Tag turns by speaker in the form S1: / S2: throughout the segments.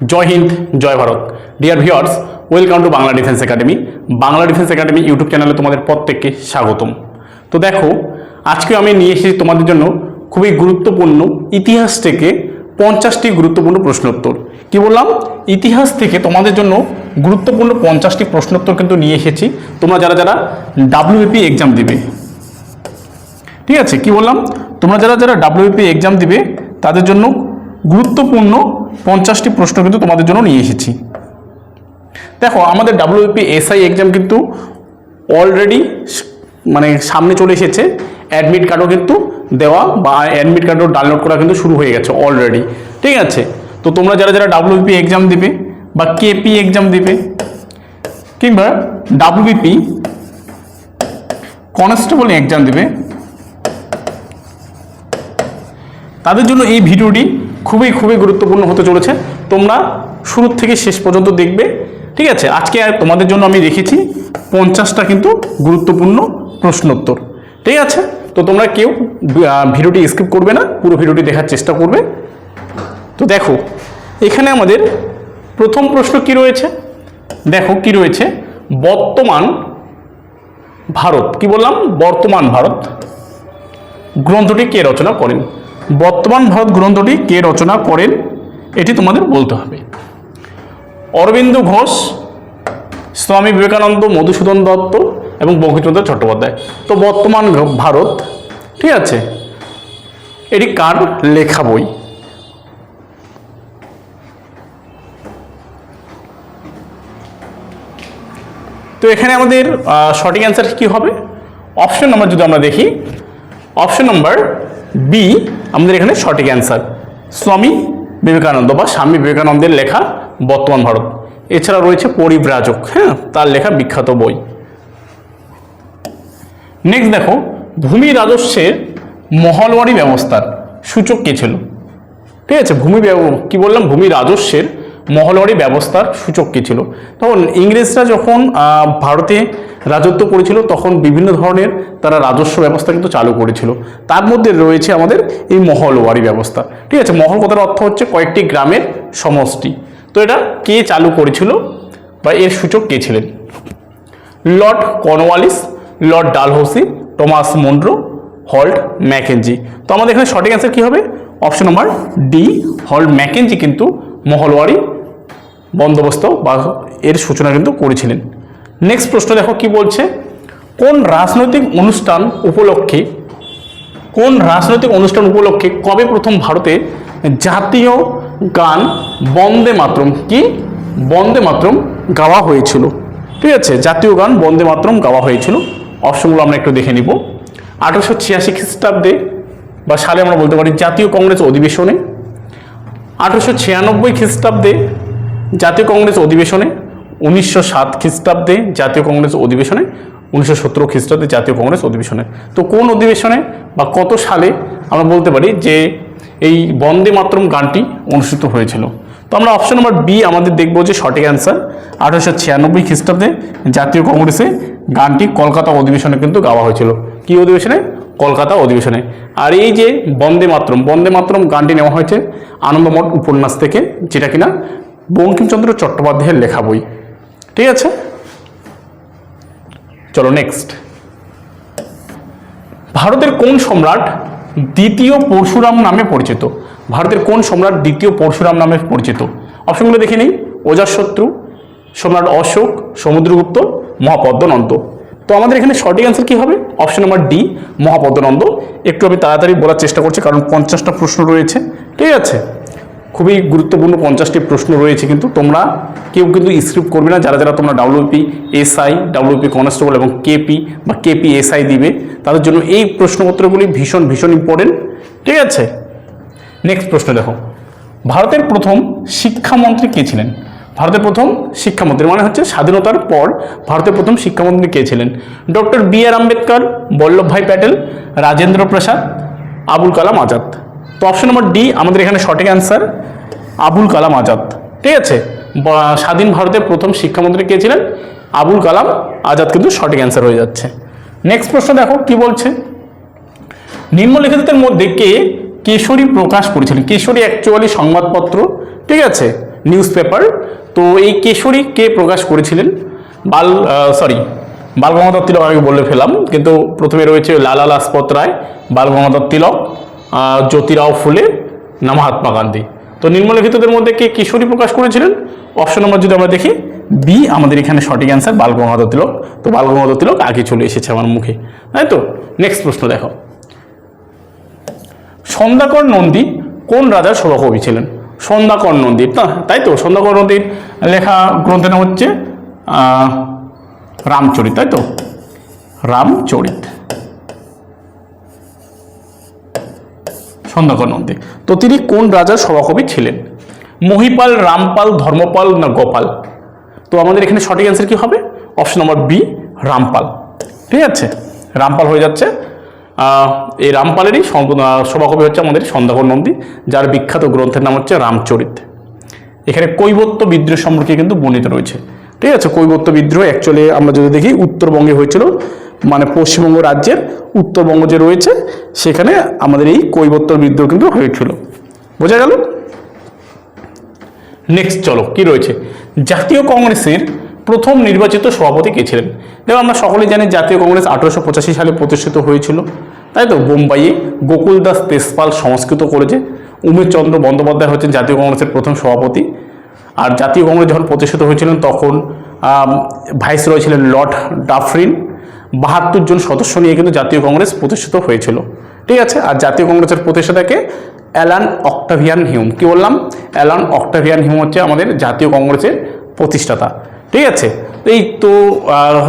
S1: Joy Hind, Joy Bharat. Dear viewers welcome to Bangla defence academy Bangla defence academy YouTube চ্যানেলে তোমাদের প্রত্যেককে স্বাগতম। তো দেখো, আজকে আমি নিয়ে এসেছি তোমাদের জন্য খুবই গুরুত্বপূর্ণ ইতিহাস থেকে পঞ্চাশটি গুরুত্বপূর্ণ প্রশ্নোত্তর। কি বললাম? ইতিহাস থেকে তোমাদের জন্য গুরুত্বপূর্ণ পঞ্চাশটি প্রশ্নোত্তর কিন্তু নিয়ে এসেছি। তোমরা যারা যারা ডাব্লিউপি এক্সাম দিবে, ঠিক আছে? কি বললাম? তোমরা যারা যারা ডাব্লিউপি এক্সাম দিবে, তাদের জন্য গুরুত্বপূর্ণ পঞ্চাশটি প্রশ্ন কিন্তু তোমাদের জন্য নিয়ে এসেছি। দেখো, আমাদের ডাব্লিউপি এসআই এক্সাম কিন্তু অলরেডি মানে সামনে চলে এসেছে। অ্যাডমিট কার্ডও কিন্তু দেওয়া বা অ্যাডমিট কার্ডও ডাউনলোড করা কিন্তু শুরু হয়ে গেছে অলরেডি ঠিক আছে? তো তোমরা যারা যারা ডাব্লিউপি এক্সাম দিবে বা কেপি এক্সাম দিবে কিংবা ডাব্লিউপি কনস্টেবল এক্সাম দিবে, তাদের জন্য এই ভিডিওটি খুবই খুবই গুরুত্বপূর্ণ হতে চলেছে। তোমরা শুরু থেকে শেষ পর্যন্ত দেখবে, ঠিক আছে? আজকে তোমাদের জন্য আমি রেখেছি পঞ্চাশটা কিন্তু গুরুত্বপূর্ণ প্রশ্নোত্তর, ঠিক আছে? তো তোমরা কেউ ভিডিওটি স্কিপ করবে না, পুরো ভিডিওটি দেখার চেষ্টা করবে। তো দেখো, এখানে আমাদের প্রথম প্রশ্ন কি রয়েছে? দেখো কি রয়েছে, বর্তমান ভারত, কি বললাম? বর্তমান ভারত, গ্রন্থটি কে রচনা করেন? বর্তমান ভারত গ্রন্থটি কে রচনা করেন, এটি তোমাদের বলতে হবে। অরবিন্দ ঘোষ, স্বামী বিবেকানন্দ মধুসূদন দত্ত এবং বঙ্কিমচন্দ্র চট্টোপাধ্যায়। তো বর্তমান ভারত, ঠিক আছে? এটি কার লেখা বই? তো এখানে আমাদের সঠিক অ্যান্সার কি হবে? অপশন নাম্বার যদি আমরা দেখি অপশন নাম্বার বি, আমাদের এখানে সঠিক অ্যান্সার স্বামী বিবেকানন্দ বা স্বামী বিবেকানন্দের লেখা বর্তমান ভারত। এছাড়া রয়েছে পরিব্রাজক হ্যাঁ? তার লেখা বিখ্যাত বই। নেক্সট দেখো, ভূমি রাজস্বের মহলওয়ারি ব্যবস্থার সূচক কে ছিল? ঠিক আছে, ভূমি কি বললাম? ভূমি রাজস্বের মহলওয়ারি ব্যবস্থার সূচক কী ছিল? তখন ইংরেজরা যখন ভারতে রাজত্ব করেছিল, তখন বিভিন্ন ধরনের তারা রাজস্ব ব্যবস্থা কিন্তু চালু করেছিল। তার মধ্যে রয়েছে আমাদের এই মহলওয়ারি ব্যবস্থা। ঠিক আছে, মহল কথার অর্থ হচ্ছে কয়েকটি গ্রামের সমষ্টি। তো এটা কে চালু করেছিল বা এর সূচক কে ছিলেন? Lord Cornwallis, Lord Dalhousie, Thomas Munro, Holt Mackenzie. তো আমাদের এখানে সঠিক অ্যান্সার কী হবে? Option number D, Holt Mackenzie কিন্তু মহলওয়ারি, বন্দোবস্ত বা এর সূচনা কিন্তু করেছিলেন। নেক্সট প্রশ্ন দেখো কি বলছে? কোন রাজনৈতিক অনুষ্ঠান উপলক্ষে, কোন রাজনৈতিক অনুষ্ঠান উপলক্ষে কবে প্রথম ভারতে জাতীয় গান বন্দে মাতরম কি? বন্দে মাতরম গাওয়া হয়েছিল। ঠিক আছে, জাতীয় গান বন্দে মাতরম গাওয়া হয়েছিল। অপশনগুলো আমরা একটু দেখে নিব। আঠারোশো ছিয়াশি খ্রিস্টাব্দে বা সালে আমরা বলতে পারি জাতীয় কংগ্রেস অধিবেশনে আঠারোশো ছিয়ানব্বই খ্রিস্টাব্দে জাতীয় কংগ্রেস অধিবেশনে, উনিশশো সাত খ্রিস্টাব্দে জাতীয় কংগ্রেস অধিবেশনে, উনিশশো সতেরো খ্রিস্টাব্দে জাতীয় কংগ্রেস অধিবেশনে। তো কোন অধিবেশনে বা কত সালে আমরা বলতে পারি যে এই বন্দে মাতরম গানটি অনুষ্ঠিত হয়েছিল? তো আমরা অপশন নম্বর বি আমাদের দেখব যে সঠিক অ্যান্সার আঠারোশো ছিয়ানব্বই খ্রিস্টাব্দে জাতীয় কংগ্রেসে গানটি কলকাতা অধিবেশনে কিন্তু গাওয়া হয়েছিল। কি অধিবেশনে? কলকাতা অধিবেশনে। আর এই যে বন্দে মাতরম বন্দে মাতরম গানটি নেওয়া হয়েছে আনন্দমঠ উপন্যাস থেকে, যেটা কিনা বঙ্কিমচন্দ্র চট্টোপাধ্যায়ের লেখা বই। ঠিক আছে? চলো নেক্সট ভারতের কোন সম্রাট দ্বিতীয় পরশুরাম নামে পরিচিত? ভারতের কোন সম্রাট দ্বিতীয় পরশুরাম নামে পরিচিত? অপশনগুলো দেখে নিই। অজাশত্রু সম্রাট অশোক, সমুদ্রগুপ্ত মহাপদ্মনন্দ তো আমাদের এখানে সঠিক অ্যান্সার কী হবে? Option number D Mahapadmananda. একটু আমি তাড়াতাড়ি বলার চেষ্টা করছি, কারণ পঞ্চাশটা প্রশ্ন রয়েছে। ঠিক আছে? খুবই গুরুত্বপূর্ণ পঞ্চাশটি প্রশ্ন রয়েছে কিন্তু তোমরা কেউ কিন্তু স্ক্রিপ্ট করবে না। যারা যারা তোমরা ডাব্লিউপি এসআই ডাব্লিউপি কনস্টেবল এবং কেপি বা কেপি এসআই দিবে, তাদের জন্য এই প্রশ্নপত্রগুলি ভীষণ ভীষণ ইম্পর্টেন্ট ঠিক আছে? নেক্সট প্রশ্ন দেখো। ভারতের প্রথম শিক্ষামন্ত্রী কে ছিলেন? ভারতের প্রথম শিক্ষামন্ত্রী মানে হচ্ছে স্বাধীনতার পর ভারতের প্রথম শিক্ষামন্ত্রী কে ছিলেন? Doctor B R Ambedkar Vallabhbhai Patel, Rajendra Prasad, Abul Kalam Azad. তো অপশন নম্বর ডি আমাদের এখানে সঠিক অ্যান্সার আবুল কালাম আজাদ। ঠিক আছে? স্বাধীন ভারতের প্রথম শিক্ষামন্ত্রী কে ছিলেন? আবুল কালাম আজাদ কিন্তু সঠিক অ্যান্সার হয়ে যাচ্ছে। নেক্সট প্রশ্ন দেখো, কি বলছে? নিম্নলিখিতদের মধ্যে কে কেশরী প্রকাশ করেছিলেন? কেশরী অ্যাকচুয়ালি সংবাদপত্র, ঠিক আছে? নিউজ পেপার তো এই কেশরী কে প্রকাশ করেছিলেন? বাল সরি বাল গঙ্গাধর তিলক আগে বলে ফেলাম, কিন্তু প্রথমে রয়েছে লালা লাজপত রায়, বাল গঙ্গাধর তিলক জ্যোতিরাও ফুলে না মহাত্মা গান্ধী। তো নিম্নলিখিতদের মধ্যে কে কিশোরী প্রকাশ করেছিলেন? অপশন নম্বর যদি আমরা দেখি বি আমাদের এখানে সঠিক অ্যান্সার বাল গঙ্গাধর তিলক। তো বাল গঙ্গাধর তিলক আগে চলে এসেছে আমার মুখে। তাই তো? নেক্সট প্রশ্ন দেখো। সন্ধ্যাকর নন্দী কোন রাজার সভাকবি ছিলেন? সন্ধ্যাকর নন্দী তা তাই তো? সন্ধ্যাকর নন্দীর লেখা গ্রন্থের নাম হচ্ছে রামচরিত, তাই তো? রামচরিত। সন্ধ্যাকর নন্দী তো তিনি কোন রাজার সভাকবি ছিলেন? মহিপাল, রামপাল, ধর্মপাল না গোপাল? তো আমাদের এখানে সঠিক অ্যান্সার কি হবে? Option number B Rampal. ঠিক আছে? রামপাল হয়ে যাচ্ছে। এই রামপালেরই সভাকবি হচ্ছে আমাদের সন্ধ্যাকর নন্দী, যার বিখ্যাত গ্রন্থের নাম হচ্ছে রামচরিত। এখানে কৈবত্য বিদ্রোহ সম্পর্কে কিন্তু বর্ণিত রয়েছে। ঠিক আছে, কৈবত্য বিদ্রোহ অ্যাকচুয়ালি আমরা যদি দেখি, উত্তরবঙ্গে হয়েছিল মানে পশ্চিমবঙ্গ রাজ্যের উত্তরবঙ্গ যে রয়েছে, সেখানে আমাদের এই কৈবত্য বিদ্রোহ কিন্তু হয়েছিল। বোঝা গেল? নেক্সট চলো, কি রয়েছে? জাতীয় কংগ্রেসের প্রথম নির্বাচিত সভাপতি কে ছিলেন? দেখো, আমরা সকলেই জানি জাতীয় কংগ্রেস আঠারোশো পঁচাশি সালে প্রতিষ্ঠিত হয়েছিল। তাই তো? বোম্বাইয়ে গোকুল দাস তেজপাল সংস্কৃত করেছে উমেশ চন্দ্র বন্দ্যোপাধ্যায় হচ্ছেন জাতীয় কংগ্রেসের প্রথম সভাপতি। আর জাতীয় কংগ্রেস যখন প্রতিষ্ঠিত হয়েছিলেন, তখন ভাইস রয়েছিলেন লর্ড ডাফরিন। বাহাত্তর জন সদস্য নিয়ে কিন্তু জাতীয় কংগ্রেস প্রতিষ্ঠিত হয়েছিল। ঠিক আছে? আর জাতীয় কংগ্রেসের প্রতিষ্ঠাতাকে অ্যালান অক্টাভিয়ান হিউম। কি বললাম? অ্যালান অক্টাভিয়ান হিউম হচ্ছে আমাদের জাতীয় কংগ্রেসের প্রতিষ্ঠাতা। ঠিক আছে? এই তো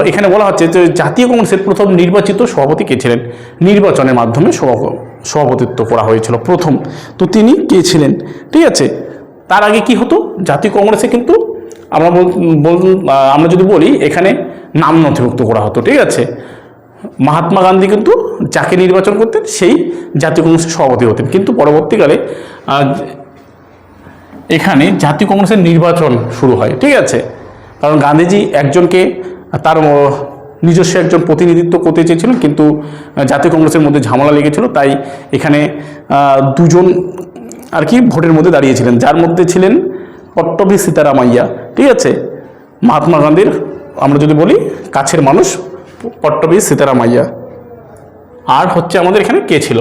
S1: এখানে বলা হচ্ছে যে জাতীয় কংগ্রেসের প্রথম নির্বাচিত সভাপতি কে ছিলেন? নির্বাচনের মাধ্যমে সভা- সভাপতিত্ব করা হয়েছিল প্রথম। তো তিনি কে ছিলেন? ঠিক আছে? তার আগে কি হতো? জাতীয় কংগ্রেসে কিন্তু আমরা আমরা যদি বলি এখানে নাম নথিভুক্ত করা হতো, ঠিক আছে? মহাত্মা গান্ধী কিন্তু যাকে নির্বাচন করতেন, সেই জাতীয় কংগ্রেসের সভাপতি হতেন। কিন্তু পরবর্তীকালে এখানে জাতীয় কংগ্রেসের নির্বাচন শুরু হয়, ঠিক আছে? কারণ গান্ধীজি একজনকে তার নিজস্ব একজন প্রতিনিধিত্ব করতে চেয়েছিলেন, কিন্তু জাতীয় কংগ্রেসের মধ্যে ঝামেলা লেগেছিল, তাই এখানে দুজন আর কি ভোটের মধ্যে দাঁড়িয়েছিলেন। যার মধ্যে ছিলেন পট্টভি সীতারামাইয়া, ঠিক আছে? মহাত্মা গান্ধীর, আমরা যদি বলি, কাছের মানুষ পট্টভি সীতারামাইয়া। আর হচ্ছে আমাদের এখানে কে ছিল?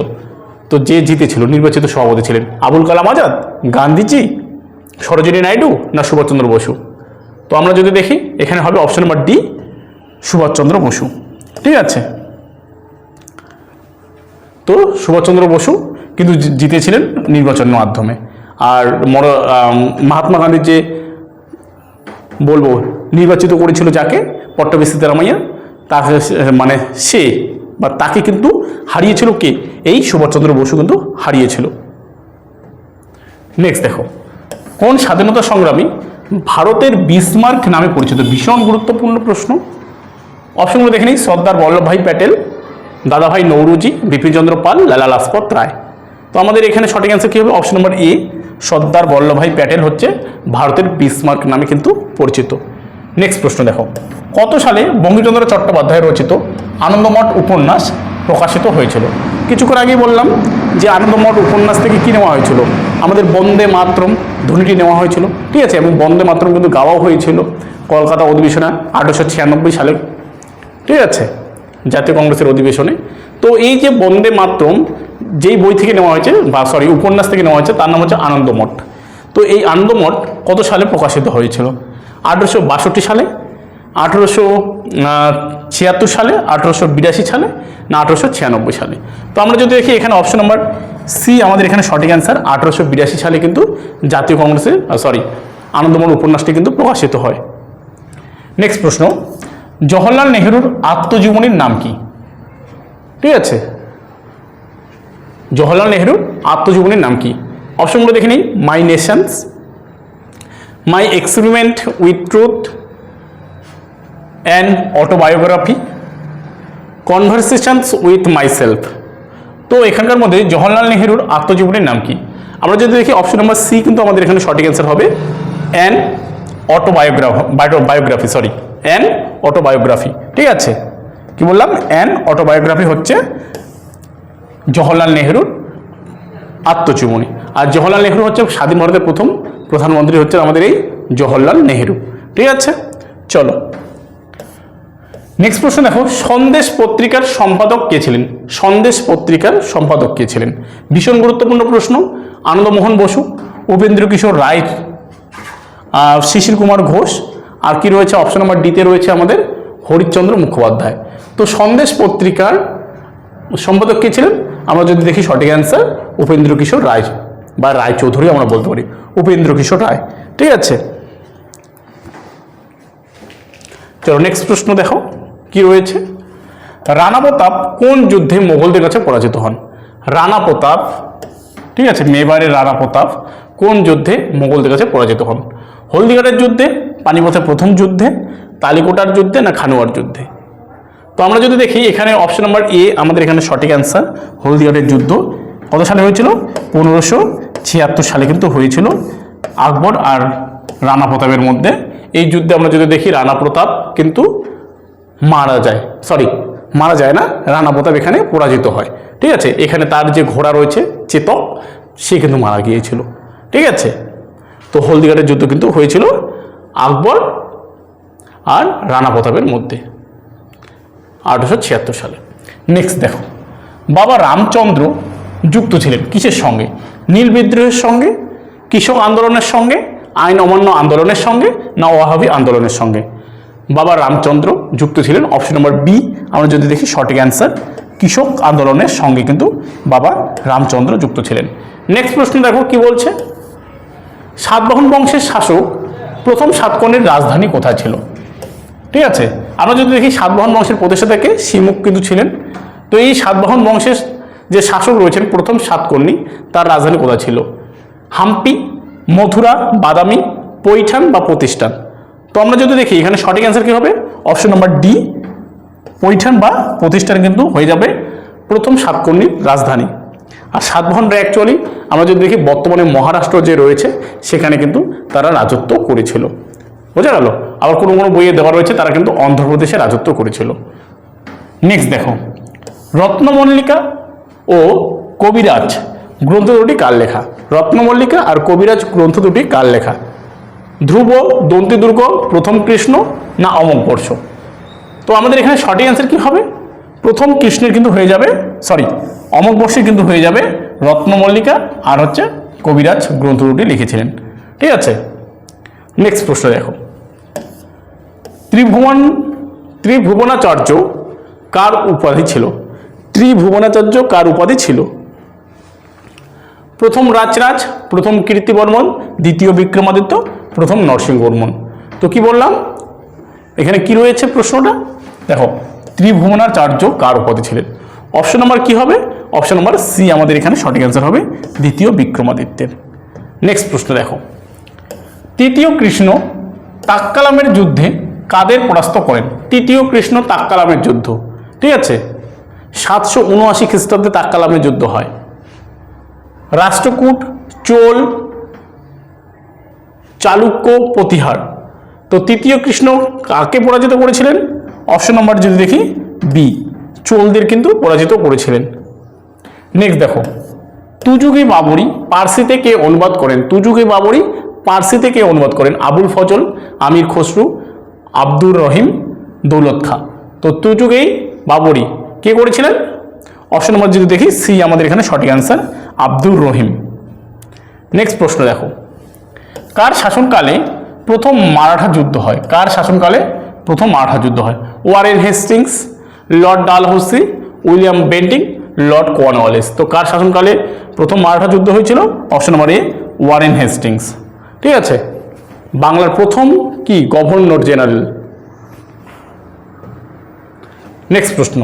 S1: তো যে জিতেছিল, নির্বাচিত সভাপতি ছিলেন আবুল কালাম আজাদ, গান্ধীজি, সরোজিনী নাইডু না সুভাষচন্দ্র বসু? তো আমরা যদি দেখি, এখানে হবে option number D Subhash Chandra Basu. ঠিক আছে? তো সুভাষচন্দ্র বসু কিন্তু জিতেছিলেন নির্বাচনের মাধ্যমে। আর মর মহাত্মা গান্ধীর যে বলব, নির্বাচিত করেছিল যাকে পট্টবী সীতারামাইয়া তাকে মানে সে বা তাকে কিন্তু হারিয়েছিল কে? এই সুভাষচন্দ্র বসু কিন্তু হারিয়েছিল। নেক্সট দেখো, কোন স্বাধীনতা সংগ্রামী ভারতের বিসমার্ক নামে পরিচিত, ভীষণ গুরুত্বপূর্ণ প্রশ্ন। অপশনগুলো দেখে নিই, সর্দার বল্লভভাই প্যাটেল, দাদাভাই নৌরুজি, বিপিনচন্দ্র পাল, লালা লাজপত রায়। তো আমাদের এখানে সঠিক অ্যান্সার কী হবে? Option number A Sardar Vallabhbhai Patel হচ্ছে ভারতের বিসমার্ক নামে কিন্তু পরিচিত। নেক্সট প্রশ্ন দেখো, কত সালে বঙ্কিমচন্দ্র চট্টোপাধ্যায় রচিত আনন্দমঠ উপন্যাস প্রকাশিত হয়েছিল? কিছুক্ষণ আগেই বললাম যে আনন্দমঠ উপন্যাস থেকে কী নেওয়া হয়েছিল? আমাদের বন্দে মাতরম ধ্বনিটি নেওয়া হয়েছিল। ঠিক আছে, এবং বন্দে মাতরম কিন্তু গাওয়াও হয়েছিল কলকাতা অধিবেশনে আঠারোশো ছিয়ানব্বই সালে। ঠিক আছে, জাতীয় কংগ্রেসের অধিবেশনে। তো এই যে বন্দে মাতরম যেই বই থেকে নেওয়া হয়েছে, বা সরি উপন্যাস থেকে নেওয়া হয়েছে, তার নাম হচ্ছে আনন্দমঠ। তো এই আনন্দমঠ কত সালে প্রকাশিত হয়েছিল? আঠেরোশো সালে আঠেরোশো ছিয়াত্তর সালে, আঠেরোশো বিরাশি সালে না আঠেরোশো ছিয়ানব্বই সালে। তো আমরা যদি দেখি এখানে অপশন নাম্বার সি আমাদের এখানে সঠিক অ্যান্সার আঠেরোশো বিরাশি সালে কিন্তু জাতীয় কংগ্রেসের সরি আনন্দমঠ উপন্যাসটি কিন্তু প্রকাশিত হয়। নেক্সট প্রশ্ন, জওহরলাল নেহরুর আত্মজীবনীর নাম কি? ঠিক আছে। জওহরলাল নেহরুর আত্মজীবনীর নাম কি? অপশনগুলো দেখে নিই। My nations my experiment with truth and autobiography conversations with my self তো এখানকার মধ্যে জওহরলাল নেহরুর আত্মজীবনীর নাম কি? আমরা যদি দেখি অপশন নাম্বার সি কিন্তু আমাদের এখানে সঠিক অ্যান্সার হবে an autobiograph biography sorry an autobiography ঠিক আছে? কি বললাম? অ্যান অটোবায়োগ্রাফি হচ্ছে জওহরলাল নেহরুর আত্মজীবনী। আর জওহরলাল নেহরু হচ্ছে স্বাধীন ভারতের প্রথম প্রধানমন্ত্রী হচ্ছে আমাদের এই জওহরলাল নেহেরু। ঠিক আছে? চলো। নেক্সট প্রশ্ন দেখো, সন্দেশ পত্রিকার সম্পাদক কে ছিলেন? সন্দেশ পত্রিকার সম্পাদক কে ছিলেন? ভীষণ গুরুত্বপূর্ণ প্রশ্ন, আনন্দমোহন বসু, উপেন্দ্র কিশোর রায় শিশির কুমার ঘোষ, আর কি রয়েছে? অপশন নাম্বার ডিতে রয়েছে আমাদের হরিশ্চন্দ্র মুখোপাধ্যায়। তো সন্দেশ পত্রিকার সম্পাদক কে ছিলেন? আমরা যদি দেখি সঠিক অ্যান্সার উপেন্দ্র কিশোর রায় বা রায় চৌধুরী আমরা বলতে পারি। উপেন্দ্র কিশোর রায়, ঠিক আছে? চলো নেক্সট প্রশ্ন দেখো। রয়েছে? রানা প্রতাপ কোন যুদ্ধে মোগলদের কাছে পরাজিত হন? রানা প্রতাপ, ঠিক আছে, মেবারের রানা প্রতাপ কোন যুদ্ধে মোগলদের কাছে পরাজিত হন? হলদিঘাটের যুদ্ধে, পানিপথের প্রথম যুদ্ধে, তালিকোটার যুদ্ধে না খানুয়ার যুদ্ধে? তো আমরা যদি দেখি, এখানে অপশন নাম্বার এ আমাদের এখানে সঠিক অ্যান্সার হলদিঘাটের যুদ্ধ কত সালে হয়েছিল? পনেরোশো ছিয়াত্তর সালে কিন্তু হয়েছিল। আকবর আর রানা প্রতাপের মধ্যে। এই যুদ্ধে আমরা যদি দেখি, রানা প্রতাপ কিন্তু মারা যায়। সরি মারা যায় না, রানা প্রতাপ এখানে পরাজিত হয়। ঠিক আছে? এখানে তার যে ঘোড়া রয়েছে, চেতক, সে কিন্তু মারা গিয়েছিল। ঠিক আছে? তো হলদিঘাটের যুদ্ধ কিন্তু হয়েছিল আকবর আর রানা প্রতাপের মধ্যে, আঠারোশো ছিয়াত্তর সালে। নেক্সট দেখো। বাবা রামচন্দ্র যুক্ত ছিলেন কিসের সঙ্গে? নীল বিদ্রোহের সঙ্গে, কৃষক আন্দোলনের সঙ্গে, আইন অমান্য আন্দোলনের সঙ্গে, না ওয়াহাবি আন্দোলনের সঙ্গে? বাবা রামচন্দ্র যুক্ত ছিলেন। অপশন নম্বর বি আমরা যদি দেখি সঠিক অ্যান্সার কৃষক আন্দোলনের সঙ্গে কিন্তু বাবা রামচন্দ্র যুক্ত ছিলেন। নেক্সট প্রশ্ন দেখো, কি বলছে? সাতবাহন বংশের শাসক প্রথম সাতকর্ণীর রাজধানী কোথায় ছিল? ঠিক আছে? আমরা যদি দেখি সাতবাহন বংশের প্রতিষ্ঠাতাকে শিমুখ কিন্তু ছিলেন। তো এই সাতবাহন বংশের যে শাসক রয়েছেন, প্রথম সাতকর্ণী তার রাজধানী কোথায় ছিল? হাম্পি, মথুরা, বাদামি, পৈঠান বা প্রতিষ্ঠান। তো আমরা যদি দেখি, এখানে সঠিক অ্যান্সার কী হবে? অপশন নাম্বার ডি পৈঠান বা প্রতিষ্ঠান কিন্তু হয়ে যাবে প্রথম সাতকর্ণীর রাজধানী। আর সাতবাহনরা অ্যাকচুয়ালি আমরা যদি দেখি, বর্তমানে মহারাষ্ট্র যে রয়েছে, সেখানে কিন্তু তারা রাজত্ব করেছিল। বোঝা গেল? আবার কোনো কোনো বইয়ে দেওয়া রয়েছে, তারা কিন্তু অন্ধ্রপ্রদেশে রাজত্ব করেছিল। নেক্সট দেখো, রত্নমল্লিকা ও কবিরাজ, গ্রন্থ দুটি কার লেখা? রত্নমল্লিকা আর কবিরাজ গ্রন্থ দুটি কার লেখা? ধ্রুব দন্তিদুর্গ প্রথম কৃষ্ণ না অমকবর্ষ তো আমাদের এখানে সঠিক অ্যান্সার কি হবে? প্রথম কৃষ্ণের কিন্তু হয়ে যাবে সরি অমকবর্ষে কিন্তু হয়ে যাবে রত্নমল্লিকা আর হচ্ছে কবিরাজ গ্রন্থ দুটি লিখেছিলেন। ঠিক আছে? নেক্সট প্রশ্ন দেখো। ত্রিভুবন, ত্রিভুবনাচার্য কার উপাধি ছিল? ত্রিভুবনাচার্য কার উপাধি ছিল? প্রথম রাজরাজ, প্রথম কীর্তিবর্মন, দ্বিতীয় বিক্রমাদিত্য প্রথম নরসিংহবর্মন তো কি বললাম? এখানে কি রয়েছে প্রশ্নটা? দেখো, ত্রিভুবনাচার্য কার উপাধি ছিলেন? অপশন নাম্বার কি হবে? অপশন নাম্বার সি আমাদের এখানে সঠিক অ্যান্সার হবে, দ্বিতীয় বিক্রমাদিত্যের। নেক্সট প্রশ্ন দেখো। তৃতীয় কৃষ্ণ তাক্কালামের যুদ্ধে কাদের পরাস্ত করেন? তৃতীয় কৃষ্ণ তাক্কালামের যুদ্ধ। ঠিক আছে? সাতশো উনআশি খ্রিস্টাব্দে তাক্কালামের যুদ্ধ হয়। রাষ্ট্রকূট, চোল চালুক্য প্রতিহার। তো তৃতীয় কৃষ্ণ কাকে পরাজিত করেছিলেন? অপশন নম্বর যদি দেখি বি চোলদের কিন্তু পরাজিত করেছিলেন। নেক্সট দেখো। তুজুগি বাবরি পার্সিতে কে অনুবাদ করেন? তুজুগি বাবরি পার্সিতে কে অনুবাদ করেন? আবুল ফজল, আমির খসরু, আব্দুর রহিম দৌলত খা তো তুজুগি বাবরি কে করেছিলেন? অপশন নম্বর যদি দেখি সি আমাদের এখানে সঠিক অ্যান্সার আব্দুর রহিম। নেক্সট প্রশ্ন দেখো। কার শাসনকালে প্রথম মারাঠা যুদ্ধ হয়? কার শাসনকালে প্রথম মারাঠা যুদ্ধ হয়? Warren Hastings, Lord Dalhousie, William Bentinck, Lord Cornwallis. তো কার শাসনকালে প্রথম মারাঠা যুদ্ধ হয়েছিল? Option number A, Warren Hastings. ঠিক আছে? বাংলার প্রথম কি? Governor general. নেক্সট প্রশ্ন।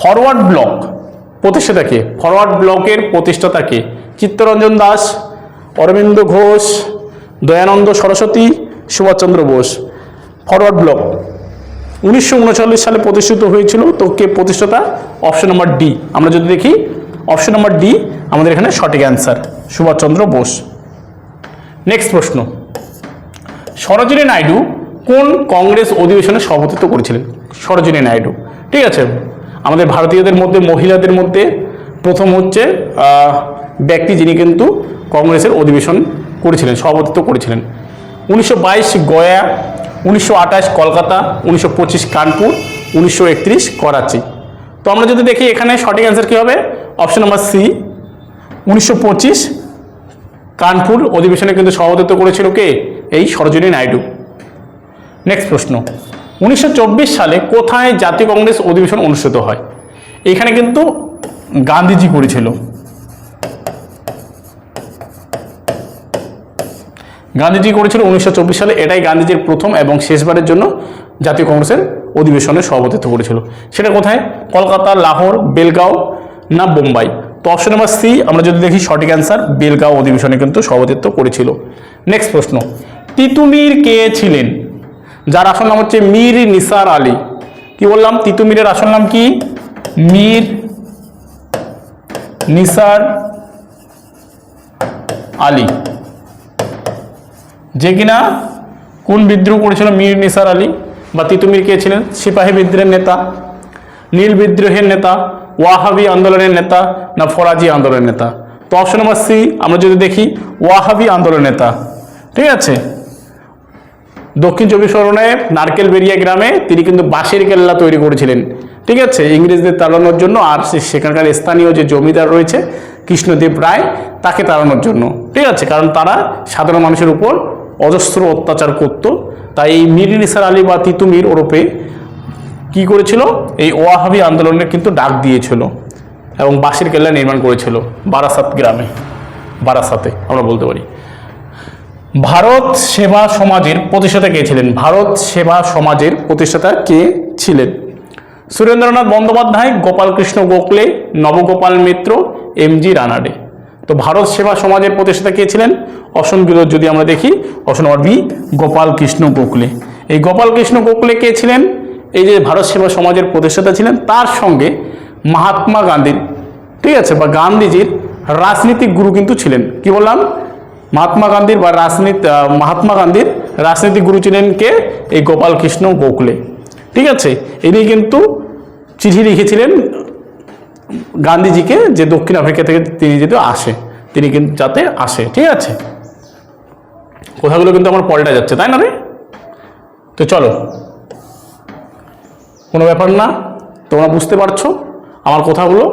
S1: ফরওয়ার্ড ব্লক প্রতিষ্ঠাতা কে? ফরওয়ার্ড ব্লকের প্রতিষ্ঠাতা কে? চিত্তরঞ্জন দাস, অরবিন্দ ঘোষ দয়ানন্দ সরস্বতী, সুভাষচন্দ্র বোস। Forward block. উনিশশো উনচল্লিশ সালে প্রতিষ্ঠিত হয়েছিল তো কে প্রতিষ্ঠাতা? Option number D. আমরা যদি দেখি, অপশন নম্বর ডি আমাদের এখানে সঠিক অ্যান্সার সুভাষচন্দ্র বোস। নেক্সট প্রশ্ন। সরোজিনী নাইডু কোন কংগ্রেস অধিবেশনে সভাপতিত্ব করেছিলেন? সরোজিনী নাইডু। ঠিক আছে, আমাদের ভারতীয়দের মধ্যে, মহিলাদের মধ্যে প্রথম হচ্ছে ব্যক্তি যিনি কিন্তু কংগ্রেসের অধিবেশন করেছিলেন, সভাপতিত্ব করেছিলেন। উনিশশো বাইশ গয়া, উনিশশো আঠাশ কলকাতা, উনিশশো পঁচিশ কানপুর, উনিশশো একত্রিশ করাচি। তো আমরা যদি দেখি এখানে সঠিক অ্যান্সার কী হবে? অপশন নাম্বার সি উনিশশো পঁচিশ কানপুর অধিবেশনে কিন্তু সভাপতিত্ব করেছিল কে? এই সরোজিনী নাইডু। নেক্সট প্রশ্ন, উনিশশো চব্বিশ সালে কোথায় জাতীয় কংগ্রেস অধিবেশন অনুষ্ঠিত হয়? এখানে কিন্তু গান্ধীজি করেছিল। গান্ধীজি করেছিল উনিশশো চব্বিশ সালে। এটাই গান্ধীজির প্রথম এবং শেষবারের জন্য জাতীয় কংগ্রেসের অধিবেশনে সভাপতিত্ব করেছিল। সেটা কোথায়? কলকাতা, লাহোর, বেলগাঁও না বোম্বাই? তো অপশন নাম্বার সি আমরা যদি দেখি সঠিক অ্যান্সার বেলগাঁও অধিবেশনে কিন্তু সভাপতিত্ব করেছিল। নেক্সট প্রশ্ন, তিতুমির কে ছিলেন? যার আসল নাম হচ্ছে মীর নিসার আলী। কি বললাম? তিতুমিরের আসল নাম কি? মীর নিসার আলী। যে কিনা কোন বিদ্রোহ করেছিল মীর নিসার আলী বা তিতুমির কে ছিলেন? সিপাহী বিদ্রোহের নেতা, নীল বিদ্রোহের নেতা, ওয়াহাবি আন্দোলনের নেতা না ফরাজি আন্দোলনের নেতা? তো অপশন নাম্বার সি আমরা যদি দেখি, ওয়াহাবি আন্দোলনের নেতা। ঠিক আছে? দক্ষিণ চব্বিশ পরগনায় নারকেল বেরিয়া গ্রামে তিনি কিন্তু বাঁশের কেল্লা তৈরি করেছিলেন। ঠিক আছে? ইংরেজদের তাড়ানোর জন্য আর সেখানকার স্থানীয় যে জমিদার রয়েছে, কৃষ্ণদেব রায়, তাকে তাড়ানোর জন্য। ঠিক আছে? কারণ তারা সাধারণ মানুষের উপর অজস্র অত্যাচার করত। তাই এই মীর নিসার আলী বা তিতুমির ওরফে কি করেছিল? এই ওয়াহাবি আন্দোলনের কিন্তু ডাক দিয়েছিল এবং বাঁশের কেল্লা নির্মাণ করেছিল বারাসাত গ্রামে। বারাসাতে, আমরা বলতে পারি। ভারত সেবা সমাজের প্রতিষ্ঠাতা কে ছিলেন? ভারত সেবা সমাজের প্রতিষ্ঠাতা কে ছিলেন? Surendranath Bandyopadhyay, Gopalkrishna Gokhale, Nabagopal Mitra, M G Ranade. তো ভারত সেবা সমাজের প্রতিষ্ঠাতা কে ছিলেন? অপশনগুলো যদি আমরা দেখি option number B, Gopal Krishna Gokhale. এই গোপাল কৃষ্ণ গোখলে কে ছিলেন? এই যে ভারত সেবা সমাজের প্রতিষ্ঠাতা ছিলেন, তার সঙ্গে মহাত্মা গান্ধীর, ঠিক আছে, বা গান্ধীজির রাজনীতিক গুরু কিন্তু ছিলেন। কি বললাম? মহাত্মা গান্ধীর বা রাজনীতি মহাত্মা গান্ধীর রাজনীতিক গুরু ছিলেন কে? এই গোপাল কৃষ্ণ গোখলে। ঠিক আছে, ইনি কিন্তু চিঠি লিখেছিলেন গান্ধীজিকে যে দক্ষিণ আফ্রিকা থেকে তিনি যদি আসে, তিনি কিন্তু যাতে আসে, ঠিক আছে? কথাগুলো কিন্তু আমার পল্টা যাচ্ছে, তাই না রে? তো চলো। কোনো ব্যাপার না, তোমরা বুঝতে পারছ আমার কথাগুলো।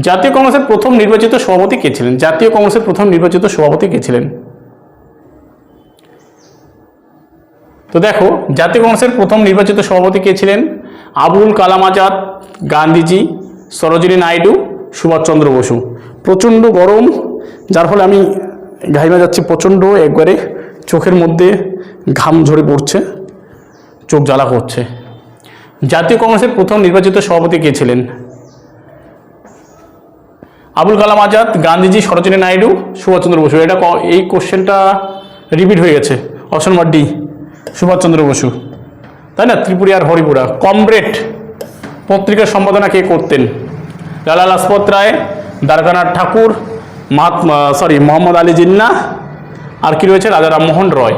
S1: জাতীয় কংগ্রেসের প্রথম নির্বাচিত সভাপতি কে ছিলেন? জাতীয় কংগ্রেসের প্রথম নির্বাচিত সভাপতি কে ছিলেন? তো দেখো, জাতীয় কংগ্রেসের প্রথম নির্বাচিত সভাপতি কে ছিলেন? আবুল কালাম আজাদ, গান্ধীজি। সরোজিনী নাইডু সুভাষচন্দ্র বসু। প্রচণ্ড গরম, যার ফলে আমি ঘাইমা যাচ্ছি প্রচণ্ড একবারে। চোখের মধ্যে ঘাম ঝরে পড়ছে, চোখ জ্বালা করছে। জাতীয় কংগ্রেসের প্রথম নির্বাচিত সভাপতি কে ছিলেন? আবুল কালাম আজাদ, গান্ধীজি, সরোজিনী নাইডু সুভাষচন্দ্র বসু। এটা এই কোশ্চেনটা রিপিট হয়ে গেছে। Option number D Subhash Chandra Basu. তাই না? ত্রিপুরা আর হরিপুরা। কমরেড পত্রিকার সম্পাদনা কে করতেন? লালা লাজপত রায়, দ্বারকানাথ ঠাকুর, মহাত্মা সরি মোহাম্মদ আলী জিন্না, আর কি রয়েছে? রাজা রামমোহন রয়।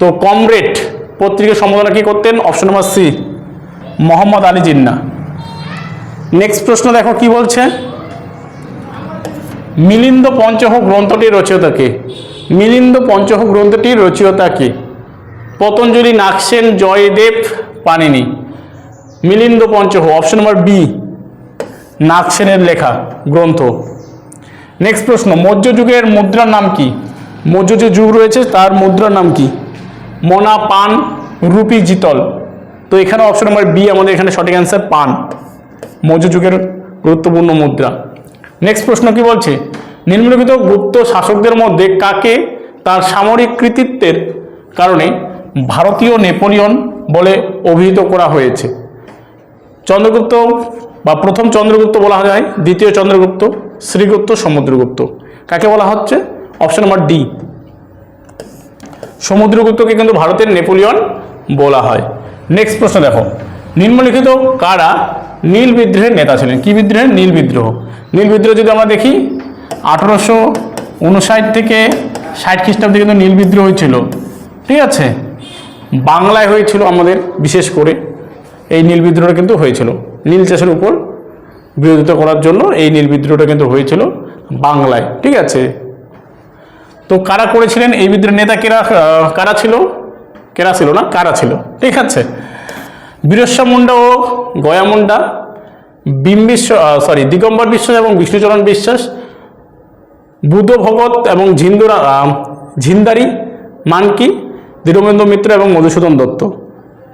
S1: তো কমরেড পত্রিকার সম্পাদনা কি করতেন? Option number C, Mohammad Ali Jinnah. Next প্রশ্ন দেখো, কি বলছে? মিলিন্দ পঞ্চহ গ্রন্থটির রচয়িতা কে? মিলিন্দ পঞ্চহ গ্রন্থটির রচয়িতা কে? Patanjali Nagasena, Jayadeva Panini. Milinda Panha option number B নাগসেনের লেখা গ্রন্থ। নেক্সট প্রশ্ন মৌর্য যুগের মুদ্রার নাম কি? মৌর্য যে যুগ রয়েছে, তার মুদ্রার নাম কি? মোনা পান রুপি জিতল। তো এখানে অপশন নম্বর বি আমাদের এখানে সঠিক অ্যান্সার পান। মৌর্য যুগের গুরুত্বপূর্ণ মুদ্রা। নেক্সট প্রশ্ন কি বলছে? নিম্নলিখিত গুপ্ত শাসকদের মধ্যে কাকে তার সামরিক কৃতিত্বের কারণে ভারতীয় নেপোলিয়ন বলে অভিহিত করা হয়েছে? চন্দ্রগুপ্ত বা প্রথম চন্দ্রগুপ্ত বলা যায় দ্বিতীয় চন্দ্রগুপ্ত, শ্রীগুপ্ত, সমুদ্রগুপ্ত। কাকে বলা হচ্ছে? অপশন নম্বর ডি সমুদ্রগুপ্তকে কিন্তু ভারতের নেপোলিয়ন বলা হয়। নেক্সট প্রশ্ন দেখো। নিম্নলিখিত কারা নীল বিদ্রোহের নেতা ছিলেন? কি বিদ্রোহের? নীল বিদ্রোহ। নীল বিদ্রোহ যদি আমরা দেখি, আঠারোশো উনষাট থেকে ষাট খ্রিস্টাব্দে কিন্তু নীল বিদ্রোহ হয়েছিল। ঠিক আছে? বাংলায় হয়েছিল আমাদের, বিশেষ করে। এই নীল বিদ্রোহটা কিন্তু হয়েছিল। নীল চাষের উপর বিরোধিতা করার জন্য এই নীল বিদ্রোহটা কিন্তু হয়েছিল বাংলায়, ঠিক আছে? তো কারা করেছিলেন? এই বিদ্রোহ নেতা কেরা কারা ছিল? কেরা ছিল না? কারা ছিল? ঠিক আছে? বীরস্বা মুন্ডা ও গয়া মুন্ডা বিম বিশ্ব সরি দিগম্বর বিশ্বাস এবং বিষ্ণুচরণ বিশ্বাস, বুদ্ধ ভগত এবং ঝিন্দুরা ঝিন্দারি, মানকি দীনবন্ধু মিত্র এবং মধুসূদন দত্ত।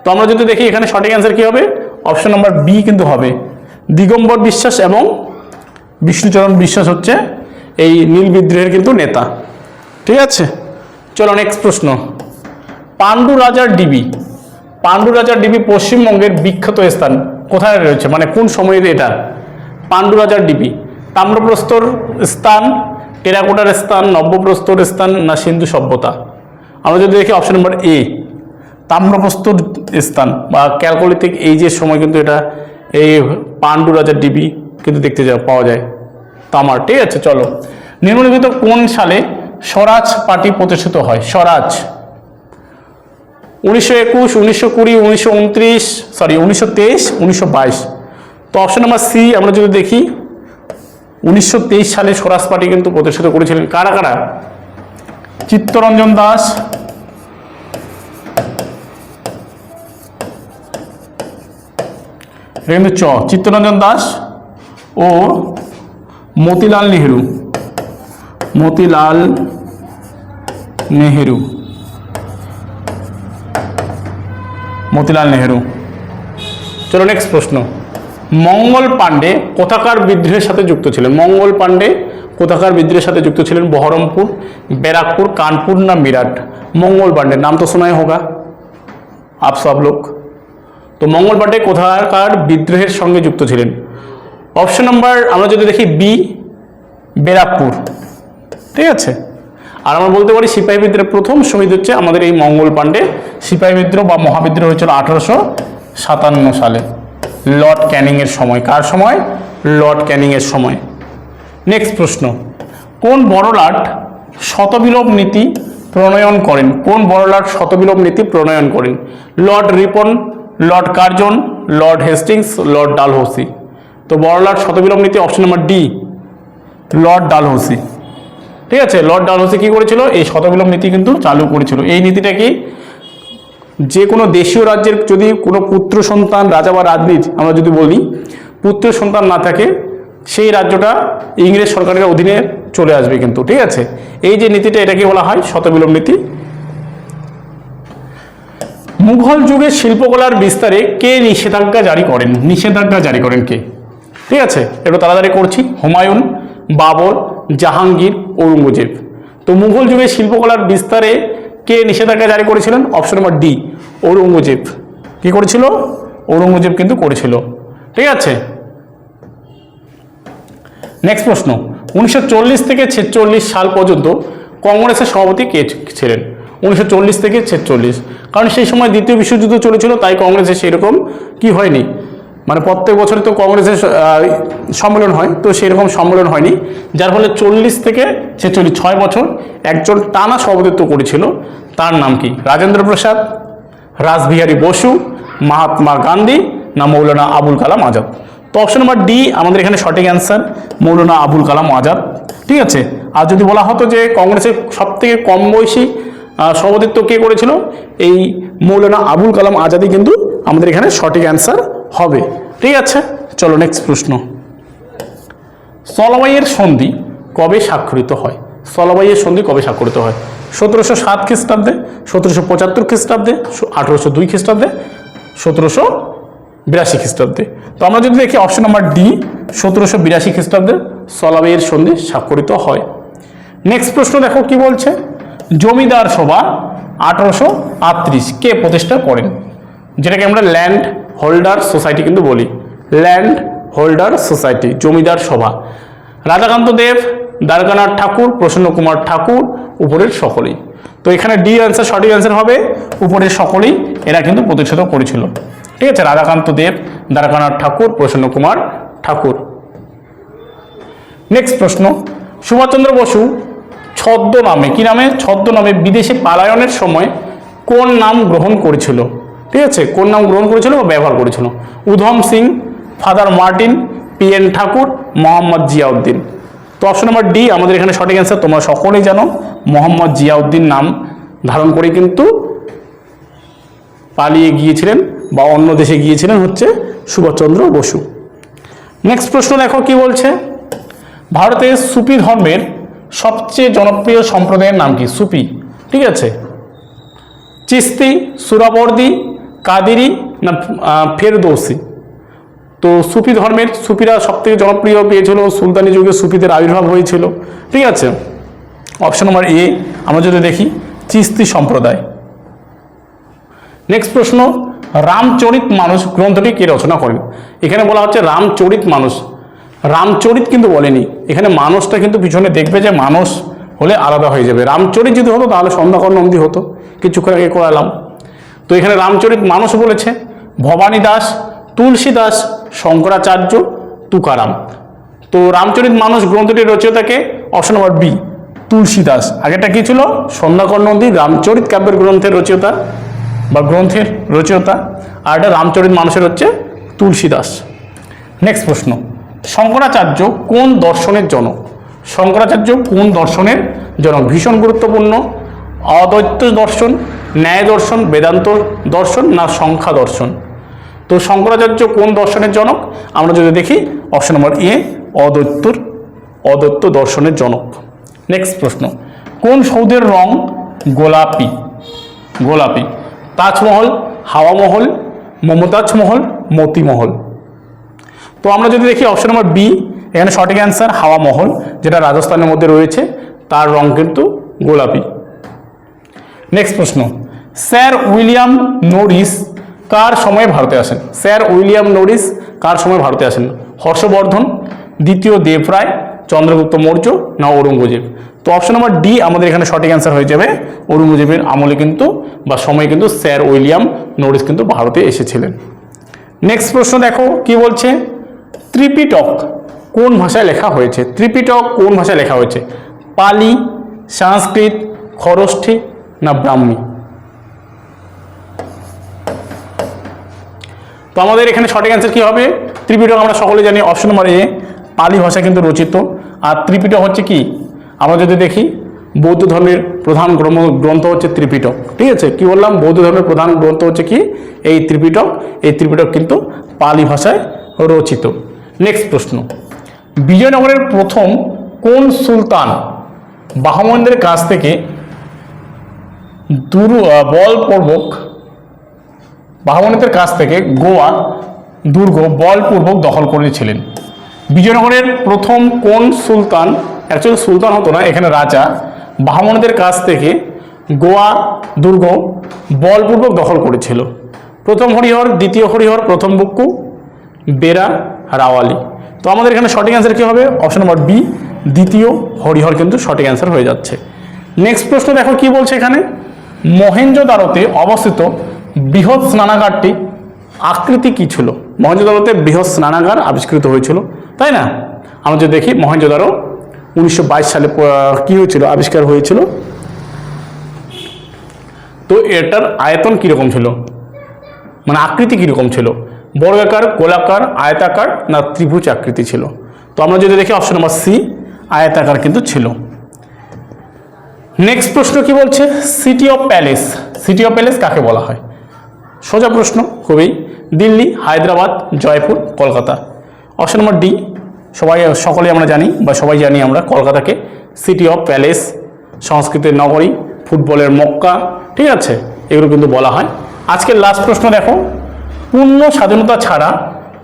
S1: তো আমরা যদি দেখি এখানে সঠিক অ্যান্সার কী হবে? অপশন নাম্বার বি কিন্তু হবে। দিগম্বর বিশ্বাস এবং বিষ্ণুচরণ বিশ্বাস হচ্ছে এই নীল বিদ্রোহের কিন্তু নেতা। ঠিক আছে? চলো নেক্সট প্রশ্ন। পাণ্ডু রাজার ডিবি পাণ্ডু রাজার ডিবি পশ্চিমবঙ্গের বিখ্যাত স্থান কোথায় রয়েছে? মানে কোন সময়ের এটা? পাণ্ডু রাজার ডিবি তাম্রপ্রস্তর স্থান, টেরাকোটার স্থান, নব্যপ্রস্তর স্থান না সিন্ধু সভ্যতা? আমরা যদি দেখি অপশন নাম্বার এ তাম্রপ্রস্তর স্থান বা ক্যালকোলিথিক এই যে সময় কিন্তু এটা এই পাণ্ডু রাজার ডিবি কিন্তু দেখতে যাওয়া পাওয়া যায়। তামার, ঠিক আছে, চলো। নিম্নলিখিত কোন সালে স্বরাজ পার্টি প্রতিষ্ঠিত হয়? স্বরাজ। উনিশশো একুশ, উনিশশো কুড়ি, উনিশশো উনত্রিশ সরি উনিশশো তেইশ, উনিশশো বাইশ। তো অপশন নাম্বার সি আমরা যদি দেখি, উনিশশো তেইশ সালে স্বরাজ পার্টি কিন্তু প্রতিষ্ঠিত করেছিলেন। কারা কারা? চিত্তরঞ্জন দাস এটা কিন্তু চ, চিত্তরঞ্জন দাস ও মতিলাল নেহেরু। মতিলাল নেহেরু। মতিলাল নেহেরু। চলো নেক্সট প্রশ্ন। মঙ্গল পাণ্ডে কোথাকার বিদ্রোহের সাথে যুক্ত ছিলেন? মঙ্গল পাণ্ডে কোথাকার বিদ্রোহের সাথে যুক্ত ছিলেন? বহরমপুর, ব্যারাকপুর, কানপুর না মিরাট? মঙ্গল পাণ্ডে নাম তো শোনায় হোগা। আপ সব লোক। তো মঙ্গল পাণ্ডে কোথাকার বিদ্রোহের সঙ্গে যুক্ত ছিলেন? অপশন নাম্বার আমরা যদি দেখি বি ব্যারাকপুর ঠিক আছে? আর আমরা বলতে পারি সিপাহী বিদ্রোহের প্রথম শহীদ হচ্ছে আমাদের এই মঙ্গল পাণ্ডে। সিপাহী বিদ্রোহ বা মহাবিদ্রোহ হয়েছিল আঠারোশো সাতান্ন সালে। লর্ড ক্যানিংয়ের সময়। কার সময়? লর্ড ক্যানিংয়ের সময়। নেক্সট প্রশ্ন। কোন বড়লাট শতবিলোপ নীতি প্রণয়ন করেন? কোন বড়লাট শতবিলোপ নীতি প্রণয়ন করেন? Lord Ripon Lord Curzon, Lord Hastings, Lord Dalhousie. তো বড়লাট শতবিলোপ নীতি option number D Lord Dalhousie. ঠিক আছে, লর্ড ডালহৌসি কী করেছিল? এই শতবিলোপ নীতি কিন্তু চালু করেছিল। এই নীতিটা কি? যে কোনো দেশীয় রাজ্যের যদি কোনো পুত্র, সন্তান, রাজা বা রাজনীতি, আমরা যদি বলি, পুত্র, সন্তান না থাকে, সেই রাজ্যটা ইংরেজ সরকারের অধীনে চলে আসবে কিন্তু। ঠিক আছে, এই যে নীতিটা এটাকে বলা হয় শতবিলোপ নীতি মুঘল যুগে শিল্পকলার বিস্তারে কে নিষেধাজ্ঞা জারি করেন? নিষেধাজ্ঞা জারি করেন কে? ঠিক আছে, একটু তাড়াতাড়ি করছি। হুমায়ুন, বাবর, জাহাঙ্গীর, ঔরঙ্গজেব। তো মুঘল যুগে শিল্পকলার বিস্তারে কে নিষেধাজ্ঞা জারি করেছিলেন? Option number D, Aurangzeb. কি করেছিল? ঔরঙ্গজেব কিন্তু করেছিল। ঠিক আছে। নেক্সট প্রশ্ন, উনিশশো চল্লিশ থেকে ছেচল্লিশ সাল পর্যন্ত কংগ্রেসের সভাপতি কে ছিলেন? উনিশশো চল্লিশ থেকে ছেচল্লিশ। কারণ সেই সময় দ্বিতীয় বিশ্বযুদ্ধ চলেছিল, তাই কংগ্রেসে সেরকম কি হয়নি। মানে প্রত্যেক বছরে তো কংগ্রেসের সম্মেলন হয়, তো সেরকম সম্মেলন হয়নি। যার ফলে চল্লিশ থেকে ছেচল্লিশ, ছয় বছর একজন টানা সভাপতিত্ব করেছিল। তার নাম কি? রাজেন্দ্র প্রসাদ, রাসবিহারী বসু, মহাত্মা গান্ধী না মৌলানা আবুল কালাম আজাদ? তো অপশন নাম্বার ডি আমাদের এখানে সঠিক অ্যান্সার মৌলানা আবুল কালাম আজাদ। ঠিক আছে? আর যদি বলা হতো যে কংগ্রেসের সব থেকে কম বয়সী সভাপতিত্ব কে করেছিল? এই মৌলানা আবুল কালাম আজাদি কিন্তু আমাদের এখানে সঠিক অ্যান্সার হবে। ঠিক আছে, চলো নেক্সট প্রশ্ন। সলবাইয়ের সন্ধি কবে স্বাক্ষরিত হয়? সলবাইয়ের সন্ধি কবে স্বাক্ষরিত হয়? সতেরোশো সাত খ্রিস্টাব্দে, সতেরোশো পঁচাত্তর খ্রিস্টাব্দে আঠেরোশো দুই খ্রিস্টাব্দে, সতেরোশো বিরাশি খ্রিস্টাব্দে। তো আমরা যদি দেখি অপশন নাম্বার ডি সতেরোশো বিরাশি খ্রিস্টাব্দে সলাবাইয়ের সন্ধি স্বাক্ষরিত হয়। নেক্সট প্রশ্ন দেখো কি বলছে? জমিদার সভা আঠারোশো আটত্রিশ কে প্রতিষ্ঠা করেন? যেটাকে আমরা ল্যান্ড হোল্ডার সোসাইটি কিন্তু বলি। ল্যান্ড হোল্ডার সোসাইটি জমিদার সভা। রাধাকান্ত দেব, দ্বারকানাথ ঠাকুর প্রসন্ন কুমার ঠাকুর উপরের সকলেই। তো এখানে ডি অ্যান্সার সঠিক অ্যান্সার হবে। উপরের সকলেই এরা কিন্তু প্রতিষ্ঠিত করেছিল। ঠিক আছে? রাধাকান্ত দেব, দ্বারকানাথ ঠাকুর প্রসন্ন কুমার ঠাকুর। নেক্সট প্রশ্ন। সুভাষচন্দ্র বসু ছদ্ম নামে কি নামে? ছদ্ম নামে বিদেশে পালায়নের সময় কোন নাম গ্রহণ করেছিল? ঠিক আছে? কোন নাম গ্রহণ করেছিল বা ব্যবহার করেছিল? Udham Singh, Father Martin P N Thakur, Mohammad Ziauddin. তো অপশন নাম্বার ডি আমাদের এখানে সঠিক অ্যান্সার তোমরা সকলেই জানো। মোহাম্মদ জিয়াউদ্দিন নাম ধারণ করে কিন্তু পালিয়ে গিয়েছিলেন বা অন্য দেশে গিয়েছিলেন হচ্ছে সুভাষচন্দ্র বসু। নেক্সট প্রশ্ন দেখো কি বলছে? ভারতের সুফি ধর্মের সবচেয়ে জনপ্রিয় সম্প্রদায়ের নাম কি? সুফি ঠিক আছে? চিস্তি, সুরাবর্দি, কাদেরি না ফেরদৌসি। তো সুফি ধর্মের সুফিরা সব থেকে জনপ্রিয় পেয়েছিল সুলতানি যুগে সুফিদের আবির্ভাব হয়েছিল। ঠিক আছে? অপশন নম্বর এ, আমরা যদি দেখি, চিস্তি সম্প্রদায়। নেক্সট প্রশ্ন, রামচরিত মানুষ গ্রন্থটি কে রচনা করেন? এখানে বলা হচ্ছে রামচরিত মানুষ। রামচরিত কিন্তু বলেনি। এখানে মানুষটা কিন্তু পিছনে দেখবে যে মানুষ হলে আলাদা হয়ে যাবে। রামচরিত যদি হতো, তাহলে সন্ধ্যাকর্ণ নন্দী হতো। কিছুক্ষণ আগে করালাম। তো এখানে রামচরিত মানুষ বলেছে, ভবানী দাস, তুলসী দাস, শঙ্করাচার্য, তুকারাম। তো রামচরিত মানুষ গ্রন্থটির রচয়িতাকে option number B, Tulsi Das. আগেটা কি ছিল? সন্ধ্যাকর্ণ নন্দী রামচরিত কাব্যের গ্রন্থের রচয়িতা বা গ্রন্থের রচয়িতা। আর এটা রামচরিত মানুষের হচ্ছে তুলসী দাস। নেক্সট প্রশ্ন। শঙ্করাচার্য কোন দর্শনের জনক? শঙ্করাচার্য কোন দর্শনের জনক? ভীষণ গুরুত্বপূর্ণ। অদ্বৈত দর্শন, ন্যায় দর্শন, বেদান্ত দর্শন না সংখ্যা দর্শন? তো শঙ্করাচার্য কোন দর্শনের জনক? আমরা যদি দেখি, অপশন নম্বর এ, অদ্বৈতর, অদ্বৈত দর্শনের জনক। নেক্সট প্রশ্ন, কোন সৌধের রং গোলাপি? গোলাপি। তাজমহল হাওয়া মহল মমতাজ মহল মতি মহল তো আমরা যদি দেখি অপশন নম্বর বি এখানে সঠিক অ্যান্সার হাওয়া মহল, যেটা রাজস্থানের মধ্যে রয়েছে, তার রং কিন্তু গোলাপি। নেক্সট প্রশ্ন, স্যার উইলিয়াম নরিস কার সময়ে ভারতে আসেন? স্যার উইলিয়াম নরিস কার সময় ভারতে আসেন? হর্ষবর্ধন, দ্বিতীয় দেবরায় চন্দ্রগুপ্ত মৌর্য, না ঔরঙ্গজেব? তো অপশন নম্বর ডি আমাদের এখানে সঠিক অ্যান্সার হয়ে যাবে। ঔরঙ্গজেবের আমলে কিন্তু, বা সময়ে কিন্তু স্যার উইলিয়াম নরিস কিন্তু ভারতে এসেছিলেন। নেক্সট প্রশ্ন দেখো, কি বলছে? ত্রিপিটক কোন ভাষায় লেখা হয়েছে? ত্রিপিটক কোন ভাষায় লেখা হয়েছে? পালি, সংস্কৃত, খরষ্ঠী না ব্রাহ্মী? তো আমাদের এখানে সঠিক অ্যান্সার কি হবে? ত্রিপিটক আমরা সকলে জানি অপশন নম্বর এ পালি ভাষা কিন্তু রচিত। আর ত্রিপিটক হচ্ছে কি? আমরা যদি দেখি, বৌদ্ধ ধর্মের প্রধান গ্রন্থ হচ্ছে ত্রিপিটক। ঠিক আছে? কি বললাম? বৌদ্ধ ধর্মের প্রধান গ্রন্থ হচ্ছে কি? এই ত্রিপিটক। এই ত্রিপিটক কিন্তু পালি ভাষায় রচিত। নেক্সট প্রশ্ন। বিজয়নগরের প্রথম কোন সুলতান বাহমনদের কাছ থেকে দুর বলপূর্বক, বাহমনিদের কাছ থেকে গোয়া, দুর্গ, বলপূর্বক দখল করেছিলেন? বিজয়নগরের প্রথম কোন সুলতান অ্যাকচুয়ালি সুলতান হতো না, এখানে রাজা, বাহমনিদের কাছ থেকে গোয়া, দুর্গ, বলপূর্বক দখল করেছিল? প্রথম হরিহর, দ্বিতীয় হরিহর, প্রথম বুক্কু বেরা রাওয়ালি তো আমাদের এখানে সঠিক অ্যান্সার কী হবে? অপশন নম্বর বি দ্বিতীয় হরিহর কিন্তু সঠিক অ্যান্সার হয়ে যাচ্ছে। নেক্সট প্রশ্ন দেখো কি বলছে এখানে? মহেঞ্জোদারোতে অবস্থিত বৃহৎ স্নানাগারটি আকৃতি কি ছিল? মহেঞ্জোদারোতে বৃহৎ স্নানাগার আবিষ্কৃত হয়েছিল, তাই না? আমরা যদি দেখি মহেঞ্জোদারো উনিশশো বাইশ সালে কি হয়েছিল? আবিষ্কার হয়েছিল। তো এটার আয়তন কীরকম ছিল? মানে আকৃতি কীরকম ছিল? বর্গাকার, গোলাকার, আয়তাকার না ত্রিভুজ আকৃতি ছিল। তো আমরা যদি দেখি অপশন নম্বর সি আয়তাকার কিন্তু ছিল। নেক্সট প্রশ্ন কি বলছে? City of palace city of palace কাকে বলা হয়? সোজা প্রশ্ন, খুবই। Delhi, Hyderabad, Jaipur, Kolkata. Option number D সবাই সকলে আমরা জানি বা সবাই জানি আমরা কলকাতাকে সিটি অফ প্যালেস সংস্কৃতির নগরী, ফুটবলের মক্কা, ঠিক আছে? এগুলো কিন্তু বলা হয়। আজকের লাস্ট প্রশ্ন দেখো। পূর্ণ স্বাধীনতা ছাড়া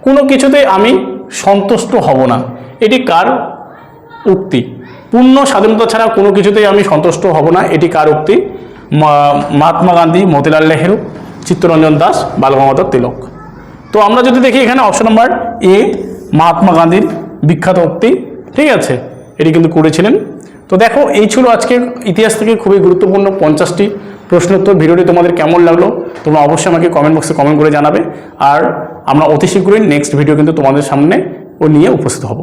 S1: কোনো কিছুতে আমি সন্তুষ্ট হব না। এটি কার উক্তি? পূর্ণ স্বাধীনতা ছাড়া কোনো কিছুতেই আমি সন্তুষ্ট হব না, এটি কার উক্তি? মহাত্মা গান্ধী, মতিলাল নেহেরু, চিত্তরঞ্জন দাস, বালগঙ্গাধর তিলক। তো আমরা যদি দেখি এখানে অপশন নাম্বার এ, মহাত্মা গান্ধীর বিখ্যাত উক্তি, ঠিক আছে? এটি কিন্তু করেছিলেন। তো দেখো, এই ছিল আজকে ইতিহাস থেকে খুবই গুরুত্বপূর্ণ পঞ্চাশটি প্রশ্নোত্তর ভিডিওটি তোমাদের কেমন লাগল, তোমরা অবশ্যই আমাকে কমেন্ট বক্সে কমেন্ট করে জানাবে। আর আমরা অতি শীঘ্রই নেক্সট ভিডিও কিন্তু তোমাদের সামনে ও নিয়ে উপস্থিত হব।